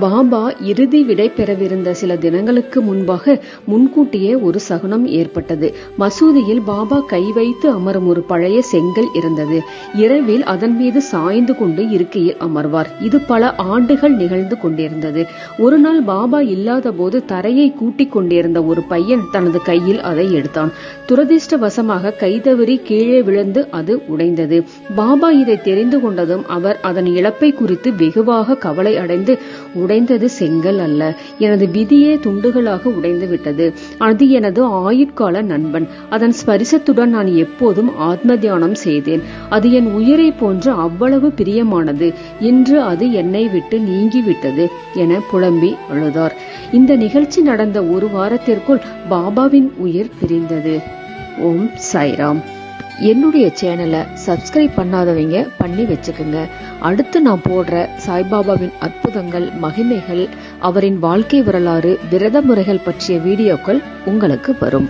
பாபா இறுதி விடை பெறவிருந்த சில தினங்களுக்கு முன்பாக முன்கூட்டியே ஒரு சகுனம் ஏற்பட்டது. மசூதியில் பாபா கை வைத்து அமரும் ஒரு பழைய செங்கல் இருந்தது. இரவில் அதன் மீது சாய்ந்து கொண்டு இருக்கையில் அமர்வார். இது பல ஆண்டுகள் நிகழ்ந்து கொண்டிருந்தது. ஒரு நாள் பாபா இல்லாத போது தரையை கூட்டிக் கொண்டிருந்த ஒரு பையன் தனது கையில் அதை எடுத்தான். துரதிர்ஷ்டவசமாக கைதவறி கீழே விழுந்து அது உடைந்தது. பாபா இதை தெரிந்து கொண்டதும் அவர் அதன் இழப்பை குறித்து வெகுவாக கவலை அடைந்து உடைந்தது செங்கல் அல்ல. எனது விதியே துண்டுகளாக உடைந்து விட்டது அது எனது ஆயுட்கால நண்பன். அதன் ஸ்பரிசத்துடன் நான் எப்போதும் ஆத்ம தியானம் செய்தேன். அது என் உயிரை போன்று அவ்வளவு பிரியமானது. இன்று அது என்னை விட்டு நீங்கிவிட்டது என புலம்பி அழுதார். இந்த நிகழ்ச்சி நடந்த ஒரு வாரத்திற்குள் பாபாவின் உயிர் பிரிந்தது. ஓம் சாய்ராம். என்னுடைய சேனலை சப்ஸ்கிரைப் பண்ணாதவங்க பண்ணி வச்சுக்கோங்க. அடுத்து நான் போடுற சாய்பாபாவின் அற்புதங்கள் மகிமைகள் அவரின் வாழ்க்கை வரலாறு விரத முறைகள் பற்றிய வீடியோக்கள் உங்களுக்கு வரும்.